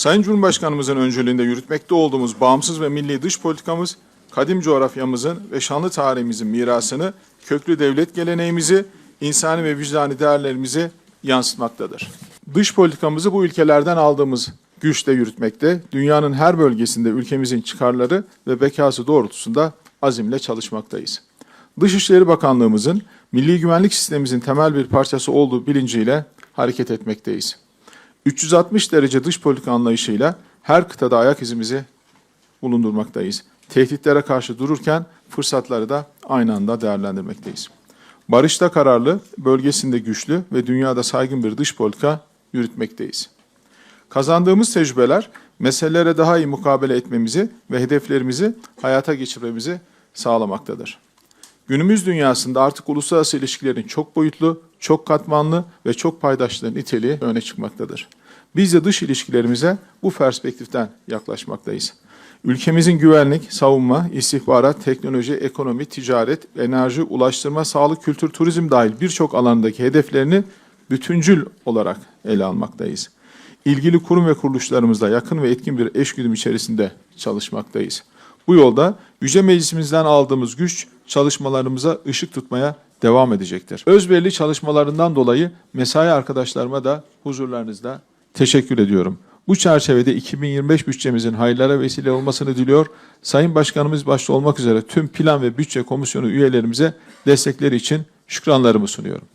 Sayın Cumhurbaşkanımızın öncülüğünde yürütmekte olduğumuz bağımsız ve milli dış politikamız, kadim coğrafyamızın ve şanlı tarihimizin mirasını, köklü devlet geleneğimizi, insani ve vicdani değerlerimizi yansıtmaktadır. Dış politikamızı bu ülkelerden aldığımız güçle yürütmekte, dünyanın her bölgesinde ülkemizin çıkarları ve bekası doğrultusunda azimle çalışmaktayız. Dışişleri Bakanlığımızın milli güvenlik sistemimizin temel bir parçası olduğu bilinciyle hareket etmekteyiz. 360 derece dış politika anlayışıyla her kıtada ayak izimizi bulundurmaktayız. Tehditlere karşı dururken fırsatları da aynı anda değerlendirmekteyiz. Barışta kararlı, bölgesinde güçlü ve dünyada saygın bir dış politika yürütmekteyiz. Kazandığımız tecrübeler meselelere daha iyi mukabele etmemizi ve hedeflerimizi hayata geçirmemizi sağlamaktadır. Günümüz dünyasında artık uluslararası ilişkilerin çok boyutlu, çok katmanlı ve çok paydaşlı niteliği öne çıkmaktadır. Biz de dış ilişkilerimize bu perspektiften yaklaşmaktayız. Ülkemizin güvenlik, savunma, istihbarat, teknoloji, ekonomi, ticaret, enerji, ulaştırma, sağlık, kültür, turizm dahil birçok alandaki hedeflerini bütüncül olarak ele almaktayız. İlgili kurum ve kuruluşlarımızla yakın ve etkin bir eşgüdüm içerisinde çalışmaktayız. Bu yolda Yüce Meclisimizden aldığımız güç çalışmalarımıza ışık tutmaya devam edecektir. Özverili çalışmalarından dolayı mesai arkadaşlarıma da huzurlarınızda teşekkür ediyorum. Bu çerçevede 2025 bütçemizin hayırlara vesile olmasını diliyor. Sayın Başkanımız başta olmak üzere tüm plan ve bütçe komisyonu üyelerimize destekleri için şükranlarımı sunuyorum.